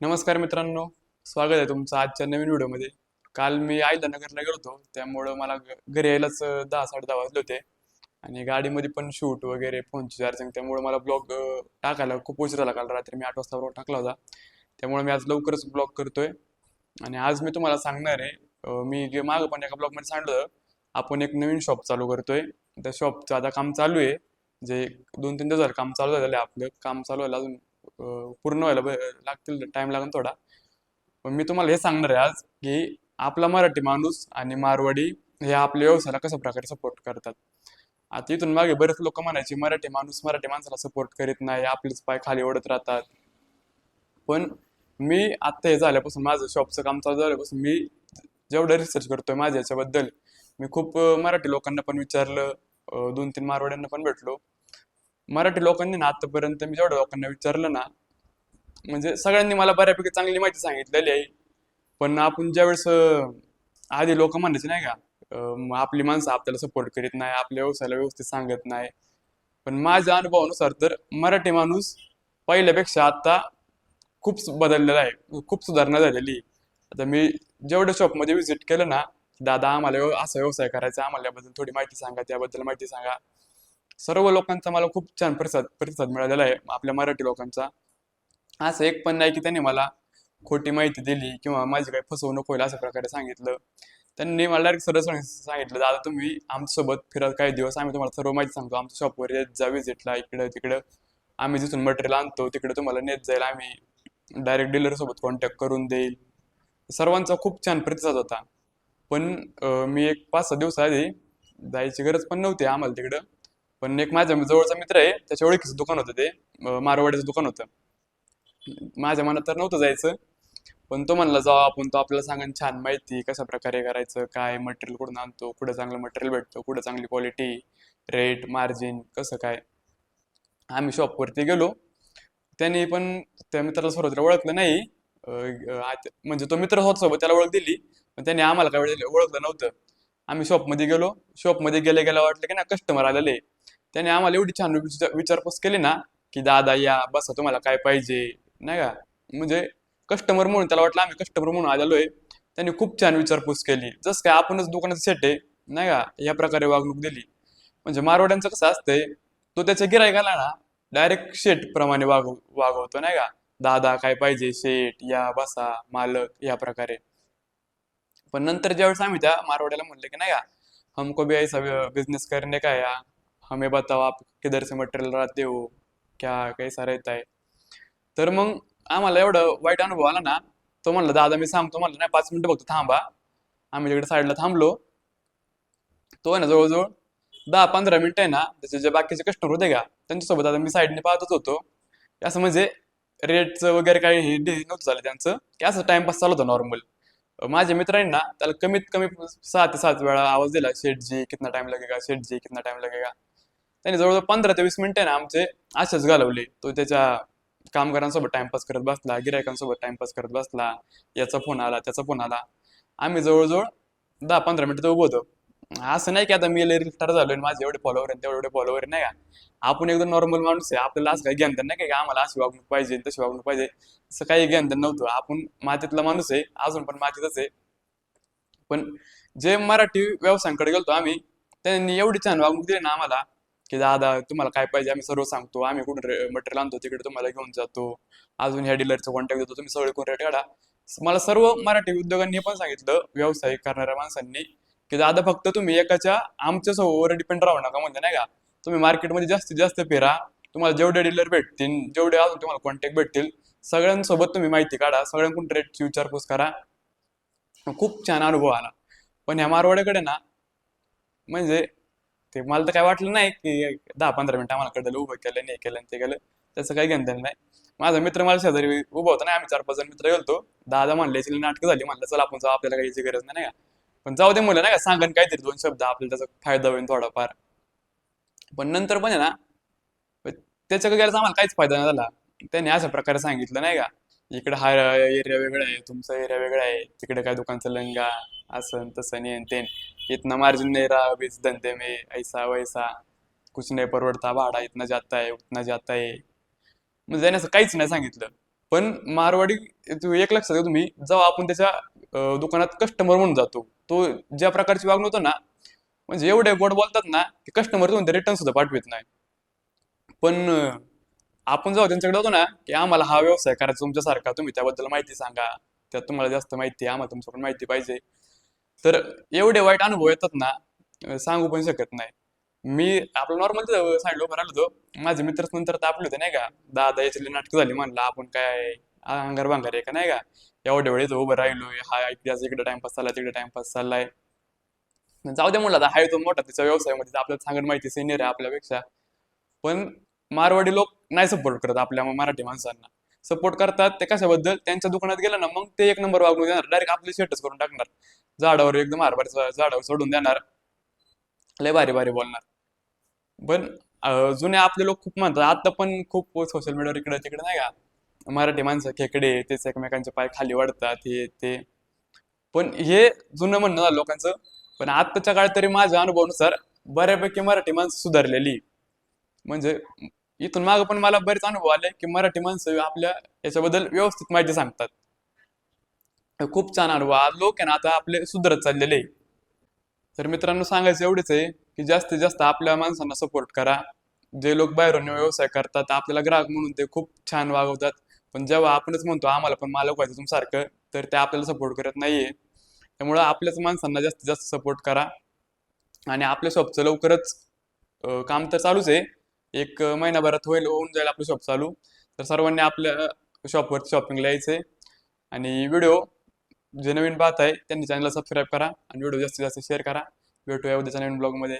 नमस्कार मित्रांनो स्वागत आहे तुमचं आजच्या नवीन व्हिडिओमध्ये. काल मी नगरला गेलो होतो त्यामुळं मला घरी यायलाच दहा साडे दहा वाजले होते. आणि गाडीमध्ये पण शूट वगैरे फोनची चार्जिंग त्यामुळे मला ब्लॉग टाकायला खूप उशीर झाला. काल रात्री मी आठ वाजता ब्लॉग टाकला होता. त्यामुळे मी आज लवकरच ब्लॉग करतोय. आणि आज मी तुम्हाला सांगणार आहे मी जे मागं पण एका ब्लॉगमध्ये सांगितलं आपण एक नवीन शॉप चालू करतोय. त्या शॉपचं आता काम चालू आहे. जे दोन तीन दिवस झालं काम चालू झालेलं आहे आपलं. काम चालू झालं अजून पूर्ण व्हायला लागतील टाइम लागेल थोडा. पण मी तुम्हाला हे सांगणार आहे आज की आपला मराठी माणूस आणि मारवाडी हे आपल्या व्यवसायाला कशा प्रकारे सपोर्ट करतात. आता इथून मागे बरेच लोक म्हणायचे मराठी माणूस मराठी माणसाला सपोर्ट करीत नाही आपलेच पाय खाली ओढत राहतात. पण मी आत्ता हे झाल्यापासून माझं शॉपचं काम चालू झाल्यापासून मी जेवढं रिसर्च करतोय माझ्या याच्याबद्दल मी खूप मराठी लोकांना पण विचारलं दोन तीन मारवाड्यांना पण भेटलो. मराठी लोकांनी ना आतापर्यंत मी जेवढ्या लोकांना विचारलं ना म्हणजे सगळ्यांनी मला बऱ्यापैकी चांगली माहिती सांगितलेली आहे. पण आपण ज्यावेळेस आधी लोक म्हणायचे नाही का आपली माणसं आपल्याला सपोर्ट करीत नाही आपल्या व्यवसायाला व्यवस्थित सांगत नाही. पण माझ्या अनुभवानुसार तर मराठी माणूस पहिल्यापेक्षा आता खूप बदललेला आहे. खूप सुधारणा झालेली आता मी जेवढ्या शॉपमध्ये व्हिजिट केलं ना दादा आम्हाला असा व्यवसाय करायचा आम्हाला याबद्दल थोडी माहिती सांगा त्याबद्दल माहिती सांगा. सर्व लोकांचा मला खूप छान प्रसाद प्रतिसाद मिळालेला आहे आपल्या मराठी लोकांचा. असं एक पण नाही की त्यांनी मला खोटी माहिती दिली किंवा माझी काही फसवणूक होईल अशा प्रकारे सांगितलं. त्यांनी मला डायरेक्ट सरळ सांग- सांगितलं दादा तुम्ही आमच्यासोबत फिरत काही दिवस आम्ही तुम्हाला सर्व माहिती सांगतो. आमच्या शॉपवर येत जा विजिटला इकडं तिकडं. आम्ही जिथून मटेरियल आणतो तिकडे तुम्हाला नेत जाईल. आम्ही डायरेक्ट डीलरसोबत कॉन्टॅक्ट करून देईल. सर्वांचा खूप छान प्रतिसाद होता. पण मी एक पाच सहा दिवसाआधी जायची गरज पण नव्हती आम्हाला तिकडं. पण एक माझ्या जवळचा मित्र आहे त्याच्या ओळखीचं दुकान होतं ते मारवाडीचं दुकान होतं. माझ्या मनात तर नव्हतं जायचं पण तो म्हणला जाऊ आपण तो आपल्याला सांगा छान माहिती कशा प्रकारे करायचं काय मटेरियल कुठून आणतो कुठं चांगलं मटेरियल भेटतं कुठं चांगली क्वालिटी रेट मार्जिन कसं काय? आम्ही शॉपवरती गेलो. त्याने पण त्या मित्राला सर्वत्र ओळखलं नाही. म्हणजे तो मित्र होत सोबत त्याला ओळख दिली पण त्याने आम्हाला काय वेळ ओळखलं नव्हतं. आम्ही शॉपमध्ये गेलो. शॉपमध्ये गेल्या गेल्या वाटलं की ना कस्टमर आलेले. त्याने आम्हाला एवढी छान विचारपूस केली ना की दादा या बसा तुम्हाला काय पाहिजे? नाही का? म्हणजे कस्टमर म्हणून त्याला वाटलं आम्ही कस्टमर म्हणून आलेलो आहे त्यांनी खूप छान विचारपूस केली. जसं काय आपणच दुकानाचं सेट आहे नाही का? या प्रकारे वागणूक दिली. म्हणजे मारवाड्यांचं कसं असतंय तो त्याच्या गिरायकाला ना डायरेक्ट शेट प्रमाणे वागव वागवतो नाही का? दादा काय पाहिजे? शेट या बसा मालक या प्रकारे. पण नंतर ज्यावेळेस आम्ही त्या मारवाड्याला म्हणलं की नाही का? हमको भी ऐसा बिझनेस करने का या हमें बताओ आप किधर से मटेरियल राहते हो? क्या कैसा रहता है? तर मग आम्हाला एवढं वाईट अनुभव आला ना तो म्हणला दादा मी सांगतो. म्हणलं नाही पाच मिनिटं फक्त थांबा. आम्ही तिकडे साईडला थांबलो. तो आहे ना जवळजवळ दहा पंधरा मिनिटं आहे ना त्याचे जे बाकीचे कस्टमर होते का त्यांच्यासोबत आता मी साईडने पाहतच होतो. असं म्हणजे रेटचं वगैरे काही हे नव्हतं झालं त्यांचं. की असं टाइमपास चालू होतं नॉर्मल माझ्या मित्रांना ना त्याला कमीत कमी सहा ते सात वेळा आवाज दिला शेठ जी कितना टाइम लगेगा? शेठ जी कितना टाइम लगेगा? त्यांनी जवळजवळ पंधरा ते वीस मिनिटं ना आमचे असेच घालवले. तो त्याच्या कामगारांसोबत टाइमपास करत बसला गिरायकांसोबत टाइमपास करत बसला याचा फोन आला त्याचा फोन आला. आम्ही जवळजवळ दहा पंधरा मिनिटं उभं होतो. असं नाही की आता मी लय झालो झालोय आणि माझे एवढे फॉलोवर आहेत तेवढे एवढे फॉलोवर नाही का? आपण एकदम नॉर्मल माणूस आहे. आपल्याला असं काही ज्ञान तर नाही का आम्हाला अशी वागणूक पाहिजे तशी वागणूक पाहिजे. असं काही ज्ञान तर नव्हतं. आपण मातीतला माणूस आहे अजून पण मातीतच आहे. पण जे मराठी व्यवसायांकडे गेलतो आम्ही त्यांनी एवढी छान वागणूक दिली ना आम्हाला की दादा तुम्हाला काय पाहिजे? आम्ही सर्व सांगतो. आम्ही कुठून मटेरियल आणतो तिकडे तुम्हाला घेऊन जातो. अजून ह्या डीलरचा कॉन्टॅक्ट देतो. तुम्ही सगळे कोण रेट काढा. मला सर्व मराठी उद्योगांनी पण सांगितलं व्यवसाय करणाऱ्या माणसांनी की दादा फक्त तुम्ही एकाच्या आमच्यासोबत डिपेंड राहू नका म्हणजे नाही का? तुम्ही मार्केटमध्ये जास्तीत जास्त फिरा. तुम्हाला जेवढे डीलर भेटतील जेवढे अजून तुम्हाला कॉन्टॅक्ट भेटतील सगळ्यांसोबत तुम्ही माहिती काढा. सगळ्यांकडून रेटची विचारपूस करा. खूप छान अनुभव आला. पण ह्या मारवाड्याकडे ना म्हणजे ते मला तर काय वाटलं नाही की दहा पंधरा मिनिटं आम्हाला कडलं उभं केलं नाही केलं ते केलं. त्याचं काही घेणं नाही. माझा मित्र मला शेजारी उभा होता ना आम्ही चार पाच जण मित्र गेलतो. दादा म्हणले याची नाटकं झाली. म्हणलं चला आपण जाऊ आपल्याला काही गरज नाही का? पण जाऊ दे म्हणलं नाही का सांगन काहीतरी दोन शब्द आपल्याला त्याचा फायदा होईल थोडाफार. पण नंतर पण आहे ना त्याच्या गेल्याचा आम्हाला काहीच फायदा नाही झाला. त्यांनी अशा प्रकारे सांगितलं नाही का इकडे हा एरिया वेगळा आहे तुमचा एरिया वेगळा आहे तिकडे काय दुकानचं लंगा असं तसं नाही तेन. इतना मार्जिन नहीं रहा अभी इस धंधे में ऐसा वैसा. कुछ नाही परवडता भाडा इतना जाता आहे उतना जाता आहे म्हणजे त्याने असं काहीच नाही सांगितलं. पण मारवाडी तू एक लक्षात घ्या तुम्ही जेव्हा आपण त्याच्या अं, दुकानात कस्टमर म्हणून जातो तो ज्या प्रकारची वागणूक होतो ना म्हणजे एवढे गोड बोलतात ना की कस्टमर तुम्ही रिटर्न सुद्धा पाठवत नाही. पण अं, आपण जेव्हा त्यांच्याकडे होतो ना की आम्हाला हा व्यवसाय करायचा तुमच्यासारखा तुम्ही त्याबद्दल माहिती सांगा. त्यात तुम्हाला जास्त माहिती आहे आम्हाला तुमच्याकडून माहिती पाहिजे. तर एवढे वाईट अनुभव येतात ना सांगू पण शकत नाही. मी आपलं नॉर्मल सांगितलं उभं राहिलो होतो. माझे मित्र नंतर तापले होते नाही का? दादा याची नाटकं झाली म्हणलं आपण काय अंगार भांगार आहे का नाही का? एवढ्या वेळेस उभं राहिलो हा इतिहास इकडे टाइमपास चाललाय तिकडे टाइमपास चाललाय. जाऊ दे म्हणला आता हाय तो मोठा त्याच्या व्यवसायामध्ये म्हणजे तर आपल्याला सांगत माहिती सिनियर आहे आपल्यापेक्षा. पण मारवाडी लोक नाही सपोर्ट करत आपल्या मराठी माणसांना. सपोर्ट करतात ते कशाबद्दल? त्यांच्या दुकानात गेलं ना मग ते एक नंबर वागणूक देणार डायरेक्ट आपली शेटच करून टाकणार. झाडावर एकदम हरभऱ्याचं झाडावर सोडून देणार. लय भारी भारी बोलणार. पण जुने आपले लोक खूप म्हणतात आता पण खूप सोशल मीडियावर इकडे तिकडे नाही का? मराठी माणसं खेकडे तेच एकमेकांचे पाय खाली वाढतात हे ते. पण हे जुनं म्हणणं झालं लोकांचं. पण आत्ताच्या काळात तरी माझ्या अनुभवानुसार बऱ्यापैकी मराठी माणसं सुधारलेली. म्हणजे इथून मागं पण मला बरेच अनुभव आले की मराठी माणसं आपल्या याच्याबद्दल व्यवस्थित माहिती सांगतात. खूप छान अनुभव. लोक आहे ना आता आपले सुधरत चाललेले आहे. तर मित्रांनो सांगायचं एवढेच आहे की जास्तीत जास्त आपल्या माणसांना सपोर्ट करा. जे लोक बाहेरून व्यवसाय करतात आपल्याला ग्राहक म्हणून ते खूप छान वागवतात. पण जेव्हा आपणच म्हणतो आम्हाला पण मालक व्हायचं तुमसारखं तर ते आपल्याला सपोर्ट करत नाहीये. त्यामुळं आपल्याच माणसांना जास्तीत जास्त सपोर्ट करा. आणि आपल्या शॉपचं लवकरच काम तर चालूच आहे. एक महिनाभरात होईल होऊन जाईल आपलं शॉप चालू. तर सर्वांनी आपल्या शॉपवर शॉपिंगला यायचंय. आणि व्हिडिओ जे नवीन पाहत आहे त्यांनी चॅनलला सबस्क्राईब करा आणि व्हिडिओ जास्तीत जास्त शेअर करा. भेटूया उद्याच्या नवीन ब्लॉगमध्ये